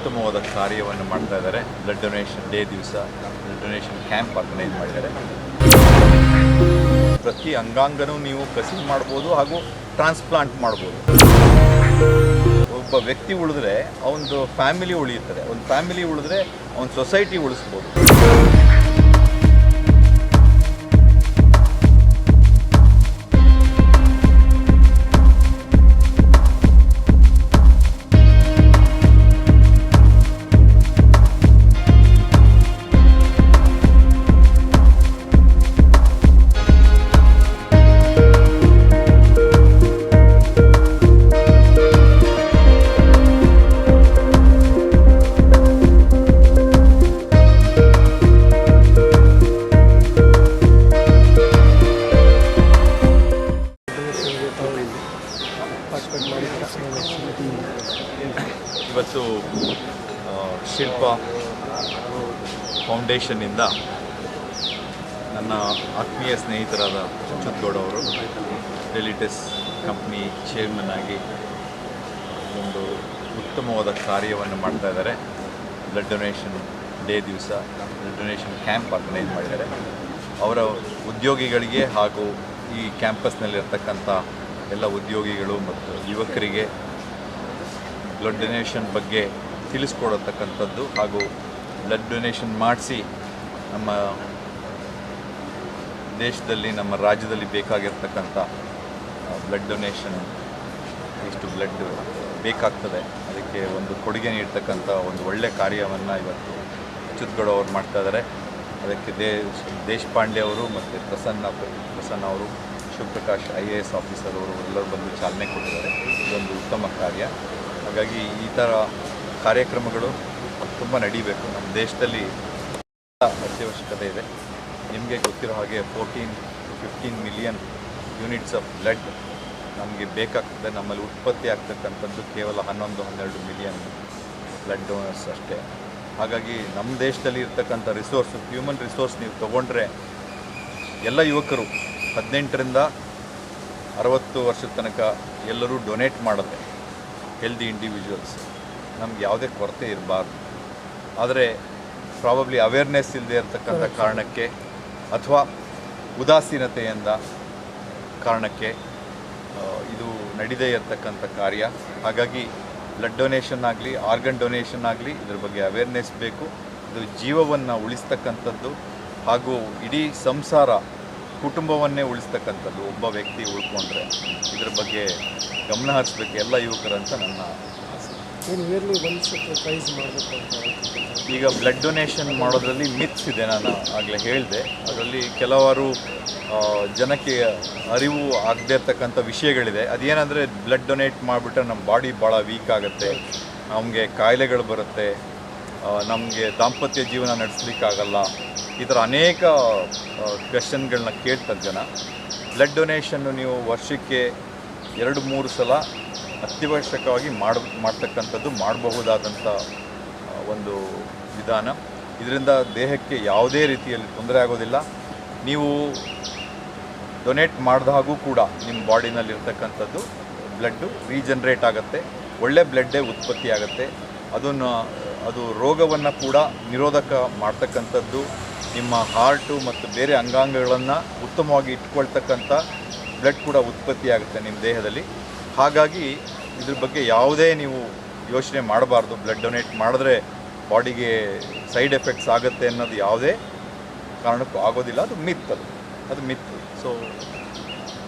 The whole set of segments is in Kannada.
ಉತ್ತಮವಾದ ಕಾರ್ಯವನ್ನು ಮಾಡ್ತಾ ಇದ್ದಾರೆ. ಬ್ಲಡ್ ಡೊನೇಷನ್ ಡೇ ದಿವಸ ಬ್ಲಡ್ ಡೊನೇಷನ್ ಕ್ಯಾಂಪ್ ಆರ್ಗನೈಸ್ ಮಾಡಿದ್ದಾರೆ. ಪ್ರತಿ ಅಂಗಾಂಗನೂ ನೀವು ಕಸಿ ಮಾಡ್ಬೋದು ಹಾಗೂ ಟ್ರಾನ್ಸ್ಪ್ಲಾಂಟ್ ಮಾಡ್ಬೋದು. ಒಬ್ಬ ವ್ಯಕ್ತಿ ಉಳಿದ್ರೆ ಅವನದು ಫ್ಯಾಮಿಲಿ ಉಳಿಯುತ್ತದೆ. ಒಂದು ಫ್ಯಾಮಿಲಿ ಉಳಿದ್ರೆ ಅವನ ಸೊಸೈಟಿ ಉಳಿಸ್ಬೋದು. ಇವತ್ತು ಶಿಲ್ಪ ಫೌಂಡೇಶನ್ನಿಂದ ನನ್ನ ಆತ್ಮೀಯ ಸ್ನೇಹಿತರಾದ ಚುಚ್ಚುತ್ಗೌಡ ಅವರು ಡೆಲಿಟಸ್ ಕಂಪ್ನಿ ಚೇರ್ಮನ್ ಆಗಿ ಒಂದು ಉತ್ತಮವಾದ ಕಾರ್ಯವನ್ನು ಮಾಡ್ತಾ ಇದ್ದಾರೆ. ಬ್ಲಡ್ ಡೊನೇಷನ್ ಡೇ ದಿವಸ ಬ್ಲಡ್ ಡೊನೇಷನ್ ಕ್ಯಾಂಪ್ ಆರ್ಗನೈಸ್ ಮಾಡಿದ್ದಾರೆ. ಅವರ ಉದ್ಯೋಗಿಗಳಿಗೆ ಹಾಗೂ ಈ ಕ್ಯಾಂಪಸ್ನಲ್ಲಿರ್ತಕ್ಕಂಥ ಎಲ್ಲ ಉದ್ಯೋಗಿಗಳು ಮತ್ತು ಯುವಕರಿಗೆ ಬ್ಲಡ್ ಡೊನೇಷನ್ ಬಗ್ಗೆ ತಿಳಿಸ್ಕೊಡತಕ್ಕಂಥದ್ದು ಹಾಗೂ ಬ್ಲಡ್ ಡೊನೇಷನ್ ಮಾಡಿಸಿ ನಮ್ಮ ದೇಶದಲ್ಲಿ, ನಮ್ಮ ರಾಜ್ಯದಲ್ಲಿ ಬೇಕಾಗಿರ್ತಕ್ಕಂಥ ಬ್ಲಡ್ ಡೊನೇಷನ್ ಇಷ್ಟು ಬ್ಲಡ್ ಬೇಕಾಗ್ತದೆ. ಅದಕ್ಕೆ ಒಂದು ಕೊಡುಗೆ ನೀಡ್ತಕ್ಕಂಥ ಒಂದು ಒಳ್ಳೆಯ ಕಾರ್ಯವನ್ನು ಇವತ್ತು ಅಚ್ಯುತ್ಗೌಡ ಅವರು ಮಾಡ್ತಾ ಇದ್ದಾರೆ. ಅದಕ್ಕೆ ದೇಶಪಾಂಡೆ ಅವರು ಮತ್ತು ಪ್ರಸನ್ನ ಪ್ರಸನ್ನ ಅವರು Shivaprakash I A S officer ಅವರು ಎಲ್ಲರೂ ಬಂದು ಚಾಲನೆ ಕೊಟ್ಟಿದ್ದಾರೆ. ಇದೊಂದು ಉತ್ತಮ ಕಾರ್ಯ. ಹಾಗಾಗಿ ಈ ಥರ ಕಾರ್ಯಕ್ರಮಗಳು ತುಂಬ ನಡೀಬೇಕು. ನಮ್ಮ ದೇಶದಲ್ಲಿ ಅತ್ಯವಶ್ಯಕತೆ ಇದೆ. ನಿಮಗೆ ಗೊತ್ತಿರೋ ಹಾಗೆ fourteen fifteen million units of blood ನಮಗೆ ಬೇಕಾಗ್ತದೆ. ನಮ್ಮಲ್ಲಿ ಉತ್ಪತ್ತಿ ಆಗ್ತಕ್ಕಂಥದ್ದು ಕೇವಲ ಹನ್ನೊಂದು, ಹನ್ನೆರಡು ಮಿಲಿಯನ್ ಬ್ಲಡ್ ಡೋನರ್ಸ್ ಅಷ್ಟೇ. ಹಾಗಾಗಿ ನಮ್ಮ ದೇಶದಲ್ಲಿ ಇರ್ತಕ್ಕಂಥ ರಿಸೋರ್ಸ್ ಹ್ಯೂಮನ್ ರಿಸೋರ್ಸ್ ನೀವು ತೊಗೊಂಡ್ರೆ ಎಲ್ಲ ಯುವಕರು ಹದಿನೆಂಟರಿಂದ ಅರವತ್ತು ವರ್ಷದ ತನಕ ಎಲ್ಲರೂ ಡೊನೇಟ್ ಮಾಡಿದ್ರೆ ಹೆಲ್ದಿ ಇಂಡಿವಿಜುವಲ್ಸ್ ನಮ್ಗೆ ಯಾವುದೇ ಕೊರತೆ ಇರಬಾರ್ದು. ಆದರೆ ಪ್ರಾಬಬ್ಲಿ ಅವೇರ್ನೆಸ್ ಇಲ್ಲದೆ ಇರತಕ್ಕಂಥ ಕಾರಣಕ್ಕೆ ಅಥವಾ ಉದಾಸೀನತೆಯಿಂದ ಕಾರಣಕ್ಕೆ ಇದು ನಡೀದೇ ಇರತಕ್ಕಂಥ ಕಾರ್ಯ. ಹಾಗಾಗಿ ಬ್ಲಡ್ ಡೊನೇಷನ್ ಆಗಲಿ ಆರ್ಗನ್ ಡೊನೇಷನ್ ಆಗಲಿ ಇದ್ರ ಬಗ್ಗೆ ಅವೇರ್ನೆಸ್ ಬೇಕು. ಇದು ಜೀವವನ್ನು ಉಳಿಸ್ತಕ್ಕಂಥದ್ದು ಹಾಗೂ ಇಡೀ ಸಂಸಾರ ಕುಟುಂಬವನ್ನೇ ಉಳಿಸ್ತಕ್ಕಂಥದ್ದು ಒಬ್ಬ ವ್ಯಕ್ತಿ ಉಳ್ಕೊಂಡ್ರೆ ಇದ್ರ ಬಗ್ಗೆ ಗಮನ ಹರಿಸ್ಬೇಕು ಎಲ್ಲ ಯುವಕರಂತ ನನ್ನ ಆಸೆ. ಅಂತ. ಈಗ ಬ್ಲಡ್ ಡೊನೇಷನ್ ಮಾಡೋದ್ರಲ್ಲಿ ಮಿತ್ಸ್ ಇದೆ ನಾನು ಆಗಲೇ ಹೇಳಿದೆ. ಅದರಲ್ಲಿ ಕೆಲವಾರು ಜನಕ್ಕೆ ಅರಿವು ಆಗದೇ ಇರ್ತಕ್ಕಂಥ ವಿಷಯಗಳಿದೆ. ಅದೇನಂದರೆ ಬ್ಲಡ್ ಡೊನೇಟ್ ಮಾಡಿಬಿಟ್ರೆ ನಮ್ಮ ಬಾಡಿ ಭಾಳ ವೀಕ್ ಆಗುತ್ತೆ. ನಮಗೆ ಕಾಯಿಲೆಗಳು ಬರುತ್ತೆ. ನಮಗೆ ದಾಂಪತ್ಯ ಜೀವನ ನಡೆಸ್ಲಿಕ್ಕಾಗಲ್ಲ. ಈ ಥರ ಅನೇಕ ಕ್ವೆಶನ್ಗಳನ್ನ ಕೇಳ್ತಾರೆ ಜನ. ಬ್ಲಡ್ ಡೊನೇಷನ್ನು ನೀವು ವರ್ಷಕ್ಕೆ ಎರಡು, ಮೂರು ಸಲ ಅತ್ಯವಶ್ಯಕವಾಗಿ ಮಾಡ, ಮಾಡ್ತಕ್ಕಂಥದ್ದು ಮಾಡಬಹುದಾದಂಥ ಒಂದು ವಿಧಾನ. ಇದರಿಂದ ದೇಹಕ್ಕೆ ಯಾವುದೇ ರೀತಿಯಲ್ಲಿ ತೊಂದರೆ ಆಗೋದಿಲ್ಲ. ನೀವು ಡೊನೇಟ್ ಮಾಡಿದಾಗೂ ಕೂಡ ನಿಮ್ಮ ಬಾಡಿನಲ್ಲಿರ್ತಕ್ಕಂಥದ್ದು ಬ್ಲಡ್ಡು ರೀಜನ್ರೇಟ್ ಆಗುತ್ತೆ. ಒಳ್ಳೆ ಬ್ಲಡ್ಡೇ ಉತ್ಪತ್ತಿ ಆಗುತ್ತೆ. ಅದನ್ನು, ಅದು ರೋಗವನ್ನು ಕೂಡ ನಿರೋಧಕ ಮಾಡ್ತಕ್ಕಂಥದ್ದು ನಿಮ್ಮ ಹಾರ್ಟು ಮತ್ತು ಬೇರೆ ಅಂಗಾಂಗಗಳನ್ನು ಉತ್ತಮವಾಗಿ ಇಟ್ಕೊಳ್ತಕ್ಕಂಥ ಬ್ಲಡ್ ಕೂಡ ಉತ್ಪತ್ತಿ ಆಗುತ್ತೆ ನಿಮ್ಮ ದೇಹದಲ್ಲಿ. ಹಾಗಾಗಿ ಇದ್ರ ಬಗ್ಗೆ ಯಾವುದೇ ನೀವು ಯೋಚನೆ ಮಾಡಬಾರ್ದು. ಬ್ಲಡ್ ಡೊನೇಟ್ ಮಾಡಿದ್ರೆ ಬಾಡಿಗೆ ಸೈಡ್ ಎಫೆಕ್ಟ್ಸ್ ಆಗುತ್ತೆ ಅನ್ನೋದು ಯಾವುದೇ ಕಾರಣಕ್ಕೂ ಆಗೋದಿಲ್ಲ. ಅದು ಮಿತ್ ಅದು. ಅದು ಮಿತ್ ಸೊ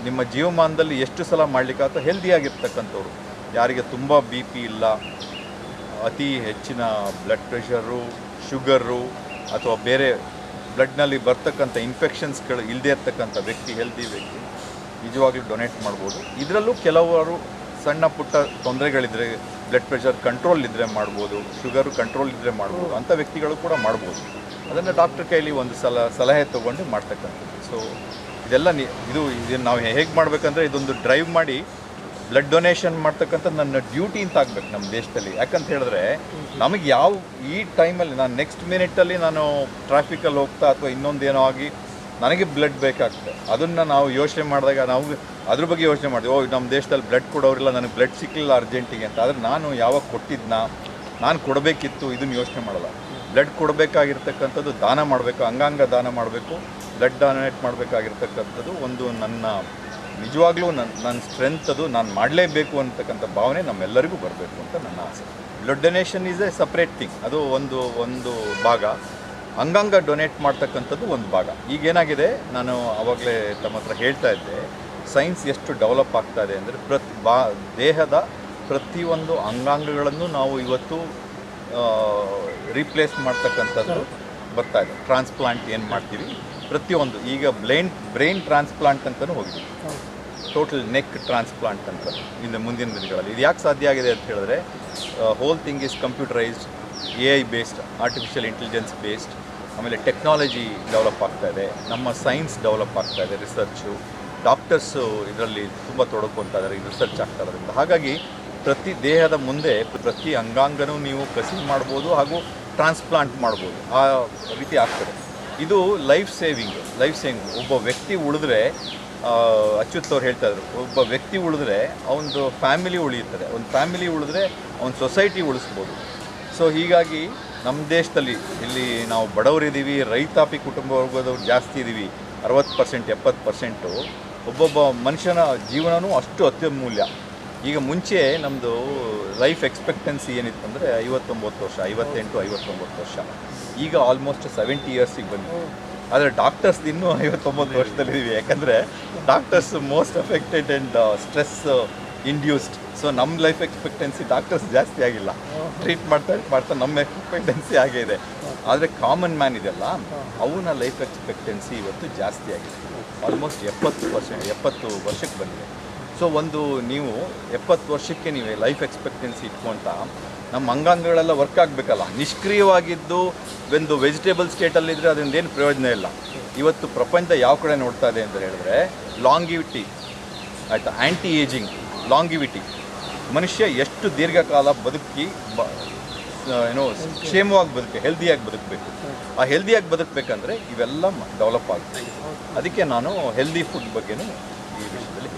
ನಿಮ್ಮ ಜೀವಮಾನದಲ್ಲಿ ಎಷ್ಟು ಸಲ ಮಾಡಲಿಕ್ಕಾಗ್ತೋ ಹೆಲ್ದಿಯಾಗಿರ್ತಕ್ಕಂಥವ್ರು ಯಾರಿಗೆ ತುಂಬ ಬಿ ಪಿ ಇಲ್ಲ, ಅತಿ ಹೆಚ್ಚಿನ ಬ್ಲಡ್ ಪ್ರೆಷರು ಶುಗರು ಅಥವಾ ಬೇರೆ ಬ್ಲಡ್ನಲ್ಲಿ ಬರ್ತಕ್ಕಂಥ ಇನ್ಫೆಕ್ಷನ್ಸ್ಗಳು ಇಲ್ಲದೇ ಇರ್ತಕ್ಕಂಥ ವ್ಯಕ್ತಿ ಹೆಲ್ದಿ ವ್ಯಕ್ತಿ ನಿಜವಾಗ್ಲೂ ಡೊನೇಟ್ ಮಾಡ್ಬೋದು. ಇದರಲ್ಲೂ ಕೆಲವರು ಸಣ್ಣ ಪುಟ್ಟ ತೊಂದರೆಗಳಿದ್ರೆ ಬ್ಲಡ್ ಪ್ರೆಷರ್ ಕಂಟ್ರೋಲ್ ಇದ್ದರೆ ಮಾಡ್ಬೋದು ಶುಗರು ಕಂಟ್ರೋಲ್ ಇದ್ದರೆ ಮಾಡ್ಬೋದು ಅಂಥ ವ್ಯಕ್ತಿಗಳು ಕೂಡ ಮಾಡ್ಬೋದು. ಅದನ್ನು ಡಾಕ್ಟರ್ ಕೈಲಿ ಒಂದು ಸಲ, ಸಲಹೆ ತೊಗೊಂಡು ಮಾಡ್ತಕ್ಕಂಥದ್ದು. ಸೊ ಇದೆಲ್ಲ ಇದು, ಇದನ್ನು ನಾವು ಹೇಗೆ ಮಾಡಬೇಕಂದ್ರೆ ಇದೊಂದು ಡ್ರೈವ್ ಮಾಡಿ ಬ್ಲಡ್ ಡೊನೇಷನ್ ಮಾಡ್ತಕ್ಕಂಥ ನನ್ನ ಡ್ಯೂಟಿ ಅಂತ ಆಗ್ಬೇಕು ನಮ್ಮ ದೇಶದಲ್ಲಿ. ಯಾಕಂತ ಹೇಳಿದ್ರೆ, ನಮಗೆ ಯಾವ, ಈ ಟೈಮಲ್ಲಿ ನಾನು ನೆಕ್ಸ್ಟ್ ಮಿನಿಟಲ್ಲಿ ನಾನು ಟ್ರಾಫಿಕಲ್ಲಿ ಹೋಗ್ತಾ ಅಥವಾ ಇನ್ನೊಂದೇನೋ ಆಗಿ ನನಗೆ ಬ್ಲಡ್ ಬೇಕಾಗ್ತದೆ. ಅದನ್ನು ನಾವು ಯೋಚನೆ ಮಾಡಿದಾಗ ನಾವು ಅದ್ರ ಬಗ್ಗೆ ಯೋಚನೆ ಮಾಡಿದ್ವಿ ಓ ನಮ್ಮ ದೇಶದಲ್ಲಿ ಬ್ಲಡ್ ಕೊಡೋರಿಲ್ಲ ನನಗೆ ಬ್ಲಡ್ ಸಿಕ್ಕಲಿಲ್ಲ ಅರ್ಜೆಂಟಿಗೆ ಅಂತ. ಆದರೆ ನಾನು ಯಾವಾಗ ಕೊಟ್ಟಿದ್ನ, ನಾನು ಕೊಡಬೇಕಿತ್ತು, ಇದನ್ನು ಯೋಚನೆ ಮಾಡಲ್ಲ. ಬ್ಲಡ್ ಕೊಡಬೇಕಾಗಿರ್ತಕ್ಕಂಥದ್ದು ದಾನ ಮಾಡಬೇಕು, ಅಂಗಾಂಗ ದಾನ ಮಾಡಬೇಕು ಬ್ಲಡ್ ಡೊನೇಟ್ ಮಾಡಬೇಕಾಗಿರ್ತಕ್ಕಂಥದ್ದು ಒಂದು ನನ್ನ ನಿಜವಾಗ್ಲೂ ನನ್ನ ನನ್ನ ಸ್ಟ್ರೆಂತ್ ಅದು ನಾನು ಮಾಡಲೇಬೇಕು ಅಂತಕ್ಕಂಥ ಭಾವನೆ ನಮ್ಮೆಲ್ಲರಿಗೂ ಬರಬೇಕು ಅಂತ ನನ್ನ ಆಸೆ. Blood donation is a separate thing ಅದು ಒಂದು ಒಂದು ಭಾಗ. ಅಂಗಾಂಗ ಡೊನೇಟ್ ಮಾಡ್ತಕ್ಕಂಥದ್ದು ಒಂದು ಭಾಗ. ಈಗೇನಾಗಿದೆ, ನಾನು ಆವಾಗಲೇ ತಮ್ಮ ಹತ್ರ ಹೇಳ್ತಾ ಇದ್ದೆ ಸೈನ್ಸ್ ಎಷ್ಟು ಡೆವಲಪ್ ಆಗ್ತಾ ಇದೆ ಅಂದರೆ ಪ್ರತಿ ಬಾ, ದೇಹದ ಪ್ರತಿಯೊಂದು ಅಂಗಾಂಗಗಳನ್ನು ನಾವು ಇವತ್ತು ರೀಪ್ಲೇಸ್ ಮಾಡ್ತಕ್ಕಂಥದ್ದು ಬರ್ತಾ ಇದೆ. ಟ್ರಾನ್ಸ್ಪ್ಲಾಂಟ್ ಏನು ಮಾಡ್ತೀವಿ? ಪ್ರತಿಯೊಂದು, ಈಗ ಬ್ಲೈನ್, ಬ್ರೈನ್ ಟ್ರಾನ್ಸ್ಪ್ಲಾಂಟ್ ಅಂತಲೂ ಹೋಗಿದೆ. ಟೋಟಲ್ ನೆಕ್ ಟ್ರಾನ್ಸ್ಪ್ಲಾಂಟ್ ಅಂತ, ಇನ್ನು ಮುಂದಿನ ದಿನಗಳಲ್ಲಿ. ಇದು ಯಾಕೆ ಸಾಧ್ಯ ಆಗಿದೆ ಅಂತ ಹೇಳಿದ್ರೆ whole thing is computerised A I based artificial intelligence based ಆಮೇಲೆ ಟೆಕ್ನಾಲಜಿ ಡೆವಲಪ್ ಆಗ್ತಾ ಇದೆ, ನಮ್ಮ ಸೈನ್ಸ್ ಡೆವಲಪ್ ಆಗ್ತಾ ಇದೆ ರಿಸರ್ಚು ಡಾಕ್ಟರ್ಸು ಇದರಲ್ಲಿ ತುಂಬ ತೊಡಕೊಂತ ಇದ್ದಾರೆ ರಿಸರ್ಚ್ ಆಗ್ತಾ ಇರೋದ್ರಿಂದ. ಹಾಗಾಗಿ ಪ್ರತಿ ದೇಹದ ಮುಂದೆ ಪ್ರತಿ ಅಂಗಾಂಗನೂ ನೀವು ಕಸಿ ಮಾಡ್ಬೋದು ಹಾಗೂ ಟ್ರಾನ್ಸ್ಪ್ಲಾಂಟ್ ಮಾಡ್ಬೋದು. ಆ ರೀತಿ ಆಗ್ತದೆ. ಇದು ಲೈಫ್ ಸೇವಿಂಗ್ ಲೈಫ್ ಸೇವಿಂಗ್ ಒಬ್ಬ ವ್ಯಕ್ತಿ ಉಳಿದ್ರೆ ಅಚ್ಯುತ್ ಅವ್ರು ಹೇಳ್ತಾ ಇದ್ರು, ಒಬ್ಬ ವ್ಯಕ್ತಿ ಉಳಿದ್ರೆ ಅವನದು ಫ್ಯಾಮಿಲಿ ಉಳಿಯುತ್ತದೆ. ಒಂದು ಫ್ಯಾಮಿಲಿ ಉಳಿದ್ರೆ ಅವನ ಸೊಸೈಟಿ ಉಳಿಸ್ಬೋದು. ಸೊ ಹೀಗಾಗಿ ನಮ್ಮ ದೇಶದಲ್ಲಿ ಇಲ್ಲಿ ನಾವು ಬಡವರಿದ್ದೀವಿ ರೈತಾಪಿ ಕುಟುಂಬ ವರ್ಗದವ್ರು ಜಾಸ್ತಿ ಇದ್ದೀವಿ ಅರವತ್ತು ಪರ್ಸೆಂಟ್ ಎಪ್ಪತ್ತು ಪರ್ಸೆಂಟು ಒಬ್ಬೊಬ್ಬ ಮನುಷ್ಯನ ಜೀವನವೂ ಅಷ್ಟು ಅತ್ಯಮೂಲ್ಯ. ಈಗ ಮುಂಚೆ ನಮ್ಮದು ಲೈಫ್ ಎಕ್ಸ್ಪೆಕ್ಟೆನ್ಸಿ ಏನಿತ್ತು ಅಂದರೆ ಐವತ್ತೊಂಬತ್ತು ವರ್ಷ, ಐವತ್ತೆಂಟು, ಐವತ್ತೊಂಬತ್ತು ವರ್ಷ. ಈಗ ಆಲ್ಮೋಸ್ಟ್ ಸೆವೆಂಟಿ ಇಯರ್ಸಿಗೆ ಬಂದಿದೆ. ಆದರೆ ಡಾಕ್ಟರ್ಸ್ ಇನ್ನೂ ಐವತ್ತೊಂಬತ್ತು ವರ್ಷದಲ್ಲಿದ್ದೀವಿ ಯಾಕಂದರೆ doctors most affected and stress induced so ನಮ್ಮ ಲೈಫ್ ಎಕ್ಸ್ಪೆಕ್ಟೆನ್ಸಿ ಡಾಕ್ಟರ್ಸ್ ಜಾಸ್ತಿ ಆಗಿಲ್ಲ. ಟ್ರೀಟ್ ಮಾಡ್ತಾ ಮಾಡ್ತಾ ನಮ್ಮ ಎಕ್ಸ್ಪೆಕ್ಟೆನ್ಸಿ ಆಗೇ ಇದೆ. ಆದರೆ ಕಾಮನ್ ಮ್ಯಾನ್ ಇದೆಯಲ್ಲ, ಅವನ ಲೈಫ್ ಎಕ್ಸ್ಪೆಕ್ಟೆನ್ಸಿ ಇವತ್ತು ಜಾಸ್ತಿ ಆಗಿದೆ. ಆಲ್ಮೋಸ್ಟ್ ಎಪ್ಪತ್ತು ಪರ್ಸೆಂಟ್ ಎಪ್ಪತ್ತು ವರ್ಷಕ್ಕೆ ಬಂದಿದೆ. ಸೊ ಒಂದು ನೀವು ಎಪ್ಪತ್ತು ವರ್ಷಕ್ಕೆ ನೀವು ಲೈಫ್ ಎಕ್ಸ್ಪೆಕ್ಟೆನ್ಸಿ ಇಟ್ಕೊಂತ ನಮ್ಮ ಅಂಗಾಂಗಗಳೆಲ್ಲ ವರ್ಕ್ ಆಗಬೇಕಲ್ಲ. ನಿಷ್ಕ್ರಿಯವಾಗಿದ್ದು ಒಂದು ವೆಜಿಟೇಬಲ್ ಸ್ಟೇಟಲ್ಲಿದ್ದರೆ ಅದರಿಂದ ಏನು ಪ್ರಯೋಜನ ಇಲ್ಲ. ಇವತ್ತು ಪ್ರಪಂಚ ಯಾವ ಕಡೆ ನೋಡ್ತಾ ಇದೆ ಅಂತ ಹೇಳಿದ್ರೆ ಲಾಂಗಿವಿಟಿ ಆಯಿತಾ? ಆ್ಯಂಟಿ ಏಜಿಂಗ್ ಲಾಂಗಿವಿಟಿ ಮನುಷ್ಯ ಎಷ್ಟು ದೀರ್ಘಕಾಲ ಬದುಕಿ ಬ ಏನೋ ಕ್ಷೇಮವಾಗಿ ಬದುಕಿ ಹೆಲ್ದಿಯಾಗಿ ಬದುಕಬೇಕು. ಆ ಹೆಲ್ದಿಯಾಗಿ ಬದುಕಬೇಕಂದ್ರೆ ಇವೆಲ್ಲ ಡೆವಲಪ್ ಆಗುತ್ತೆ. ಅದಕ್ಕೆ ನಾನು ಹೆಲ್ದಿ ಫುಡ್ ಬಗ್ಗೆನೂ ಈ ವಿಷಯದಲ್ಲಿ